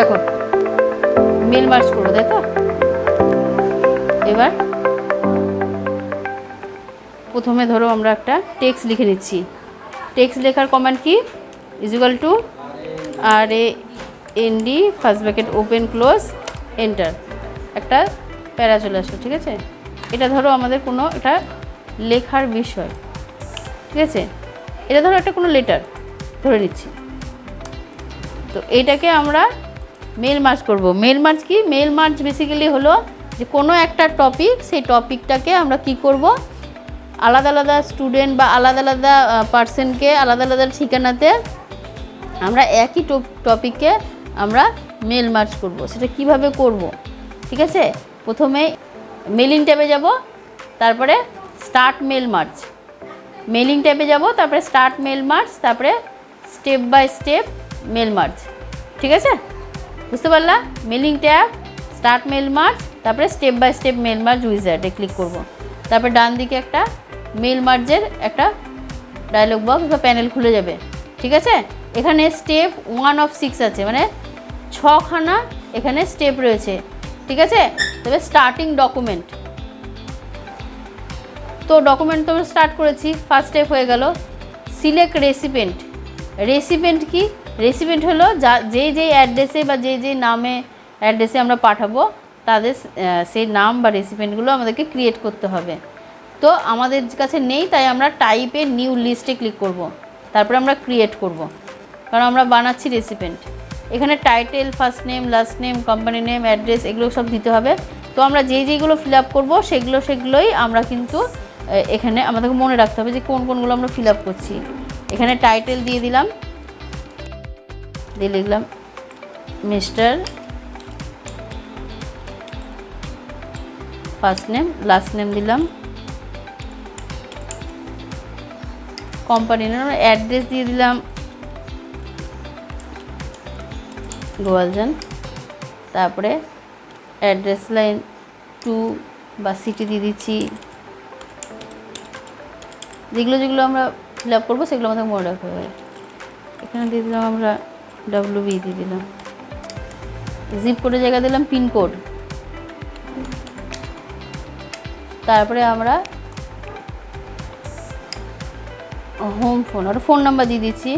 দেখো, mail merge করব তাই তো? এবার প্রথমে ধরো আমরা একটা টেক্সট লিখে নিচ্ছি। টেক্সট লেখার কমান্ড কি? Equal to R A N D first bracket open close enter একটা প্যারা চলে আসলো, ঠিক আছে? এটা ধরো আমাদের কোনো একটা লেখার বিষয়, ঠিক আছে? এটা ধরো একটা কোনো লেটার ধরে নিচ্ছি। তো এইটাকে আমরা মেল মার্চ করব। মেল মার্চ কি? মেল মার্চ বেসিক্যালি হলো যে কোনো একটা টপিক সেই টপিকটাকে আমরা কি করব? আলাদা আলাদা স্টুডেন্ট বা আলাদা আলাদা পার্সনকে আলাদা আলাদা ঠিকানাতে আমরা একই টপিককে আমরা মেল মার্চ করব। সেটা কীভাবে করব? ঠিক আছে? প্রথমে মেলিং ট্যাবে যাব, তারপরে স্টার্ট মেল মার্চ মেলিং ট্যাবে যাব, তারপরে স্টার্ট মেল মার্চ তারপরে step by step mail merge ঠিক আছে? বুঝতে পারলা? Mailing tab start mail merge তারপরে step by step mail merge উইজার্ডে click করব। তারপরে ডান দিকে একটা মেল মার্জের একটা ডায়লগ বক্স বা প্যানেল খুলে যাবে। ঠিক আছে? এখানে স্টেপ ওয়ান অফ সিক্স আছে মানে ছখানা এখানে স্টেপ রয়েছে। ঠিক আছে? তবে স্টার্টিং ডকুমেন্ট তো ডকুমেন্ট তো আমরা স্টার্ট করেছি ফার্স্ট স্টেপ হয়ে গেল। সিলেক্ট রেসিপেন্ট রেসিপেন্ট কি? রেসিপেন্ট হলো যা, যেই যেই অ্যাড্রেসে বা যেই যেই নামে অ্যাড্রেসে আমরা পাঠাবো, তাদের সেই নাম বা রেসিপেন্টগুলো আমাদেরকে ক্রিয়েট করতে হবে। তো আমাদের কাছে নেই, তাই আমরা টাইপে নিউ লিস্টে ক্লিক করব। তারপরে আমরা ক্রিয়েট করব। কারণ আমরা বানাচ্ছি রেসিপেন্ট এখানে title first name last name company name address এগুলো সব দিতে হবে। তো আমরা যেই যেইগুলো ফিল আপ করব, সেগুলো, সেগুলোই আমরা কিন্তু এখানে আমাদেরকে মনে রাখতে হবে যে কোন কোনগুলো আমরা ফিল আপ করছি। এখানে টাইটেল দিয়ে দিলাম। দিয়ে লিখলাম, mister first name, last name দিলাম। কোম্পানি নেম, অ্যাড্রেস দিয়ে দিলাম। গোয়ালজান তারপরে অ্যাড্রেস লাইন টু বা সিটি দিয়ে দিচ্ছি। যেগুলো যেগুলো আমরা ফিল আপ করব, সেগুলো আমাদের মনে রাখতে হবে। এখানে দিয়ে দিলাম আমরা ডাব্লিউ বি দিয়ে দিলাম। জিপ কোডের জায়গায় দিলাম পিনকোড তারপরে আমরা হোম ফোন ওটা ফোন নাম্বার দিয়ে দিচ্ছি।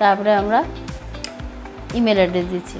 তারপরে আমরা ইমেল অ্যাড্রেস দিচ্ছি।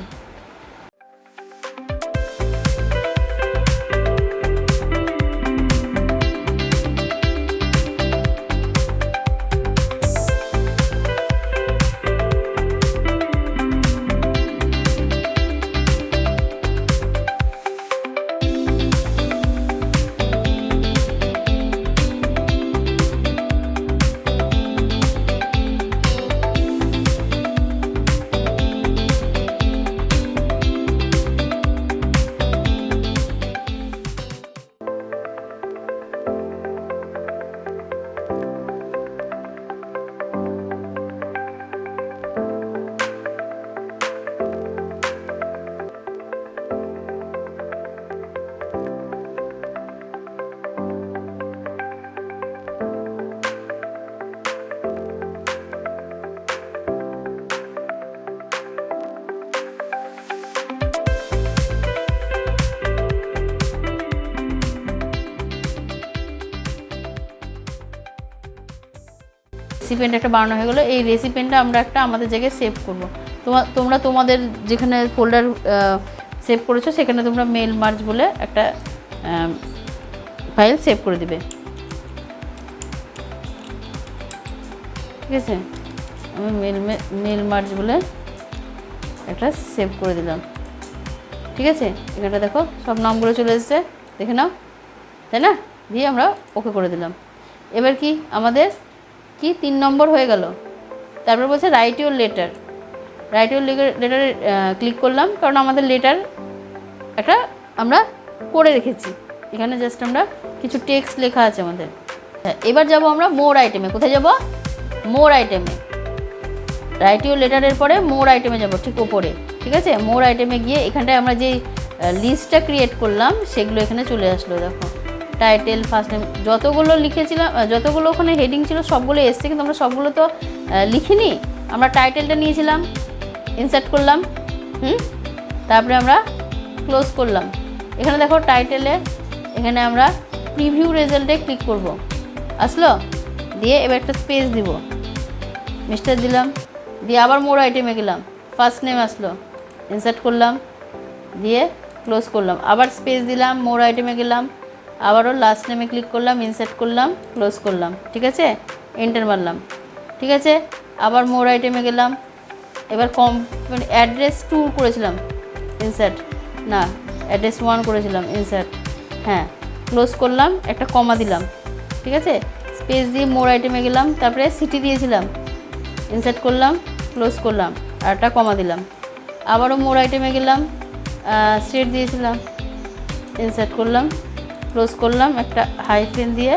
রেসিপেন্ট একটা বানানো হয়ে গেলো, এই রেসিপেন্টটা আমরা একটা আমাদের জায়গায় সেভ করব। তোমার তোমরা তোমাদের যেখানে ফোল্ডার সেভ করেছ, সেখানে তোমরা মেল মার্চ বলে একটা ফাইল সেভ করে দিবে। ঠিক আছে? আমি মেল মেল মার্চ বলে একটা সেভ করে দিলাম। ঠিক আছে? এখানটা দেখো, সব নামগুলো চলে এসেছে, দেখে নাও। তাই না? দিয়ে আমরা ওকে করে দিলাম। এবার কি? আমাদের কি? তিন নম্বর হয়ে গেল। তারপর বলছে write your letter write your লেটারে click করলাম, কারণ আমাদের লেটার একটা আমরা করে রেখেছি। এখানে জাস্ট আমরা কিছু টেক্সট লেখা আছে আমাদের। হ্যাঁ এবার যাব আমরা মোর আইটেমে কোথায় যাব? মোর আইটেমে রাইট ইউর লেটারের পরে মোর আইটেমে যাব, ঠিক ওপরে। ঠিক আছে? মোর আইটেমে গিয়ে এখানটায় আমরা যে লিস্টটা ক্রিয়েট করলাম, সেগুলো এখানে চলে আসলো, দেখো। টাইটেল ফার্স্ট নেম যতগুলো লিখেছিলাম যতগুলো ওখানে হেডিং ছিল, সবগুলো এসছে, কিন্তু আমরা সবগুলো তো লিখিনি। আমরা টাইটেলটা নিয়েছিলাম ইনসার্ট করলাম, হুম? তারপরে আমরা ক্লোজ করলাম। এখানে দেখো টাইটেলে এখানে আমরা প্রিভিউ রেজাল্টে ক্লিক করব। আসলো? দিয়ে এবার একটা স্পেস দিব। মিস্টার দিলাম, দিয়ে আবার মোর আইটেমে গেলাম। ফার্স্ট নেম আসলো ইনসার্ট করলাম, দিয়ে ক্লোজ করলাম। আবার স্পেস দিলাম মোর আইটেমে গেলাম। আবারও লাস্ট নেমে ক্লিক করলাম ইনসার্ট করলাম ক্লোজ করলাম, ঠিক আছে? এন্টার মারলাম, ঠিক আছে? আবার মোর আইটেমে গেলাম। এবার কম মানে অ্যাড্রেস টু করেছিলাম ইনসার্ট না অ্যাড্রেস ওয়ান করেছিলাম ইনসার্ট হ্যাঁ ক্লোজ করলাম, একটা কমা দিলাম, ঠিক আছে? স্পেস দিয়ে মোর আইটেমে গেলাম, তারপরে সিটি দিয়েছিলাম ইনসার্ট করলাম ক্লোজ করলাম, আর একটা কমা দিলাম। আবারও মোর আইটেমে গেলাম স্টেট দিয়েছিলাম ইনসার্ট করলাম ক্লোজ করলাম একটা হাই হাইফেন দিয়ে।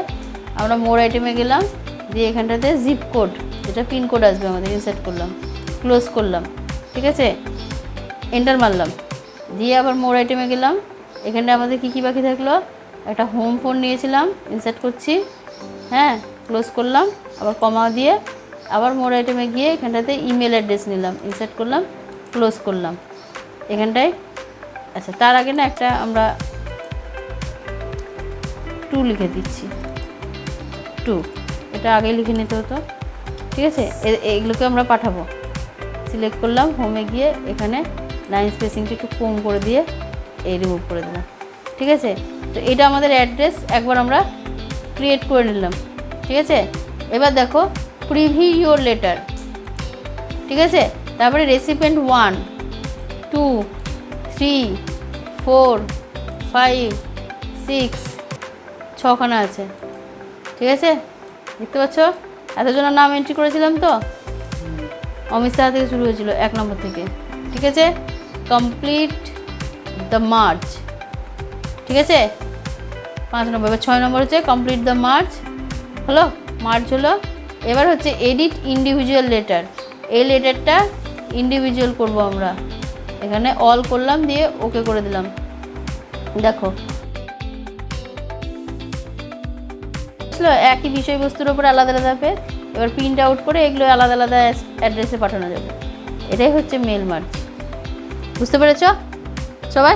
আমরা মোর আইটেমে গেলাম, দিয়ে এখানটাতে জিপ কোড যেটা পিন কোড আসবে আমাদের ইনসার্ট করলাম ক্লোজ করলাম, ঠিক আছে? এন্টার মারলাম, দিয়ে আবার মোর আইটেমে গেলাম। এখানটা আমাদের কী কী বাকি থাকল? একটা হোম ফোন নিয়েছিলাম ইনসার্ট করছি হ্যাঁ ক্লোজ করলাম, আবার কমা দিয়ে আবার মোর আইটেমে গিয়ে এখানটাতে ইমেল অ্যাড্রেস নিলাম ইনসার্ট করলাম ক্লোজ করলাম। এখানটায় আচ্ছা তার আগে না একটা আমরা টু লিখে দিচ্ছি। টু। এটা আগে লিখে নিতে হতো। ঠিক আছে? এগুলোকে আমরা পাঠাবো। সিলেক্ট করলাম, হোমে গিয়ে এখানে লাইন স্পেসিংটা একটু কম করে দিয়ে এই রিমুভ করে দিলাম। ঠিক আছে? তো এটা আমাদের অ্যাড্রেস একবার আমরা ক্রিয়েট করে নিলাম। ঠিক আছে? এবার দেখো প্রিভি ইউর লেটার ঠিক আছে? তারপরে recipient one two three four five six ছখানা আছে। ঠিক আছে? দেখতে পাচ্ছ? এতজনের নাম এন্ট্রি করেছিলাম তো? অমিত শাহ থেকে শুরু হয়েছিল এক নম্বর থেকে। ঠিক আছে? কমপ্লিট দ্য মার্চ ঠিক আছে? পাঁচ নম্বর। এবার ছয় নম্বর হচ্ছে কমপ্লিট দ্য মার্চ হলো? মার্চ হলো? এবার হচ্ছে এডিট ইন্ডিভিজুয়াল লেটার এই লেটারটা ইন্ডিভিজুয়াল করব আমরা। এখানে অল করলাম, দিয়ে ওকে করে দিলাম। দেখো বুঝলো একই বিষয়বস্তুর ওপর আলাদা আলাদা পেজ এবার প্রিন্ট আউট করে এগুলো আলাদা আলাদা অ্যাড্রেসে পাঠানো যাবে। এটাই হচ্ছে মেল মার্চ বুঝতে পেরেছ? সবাই?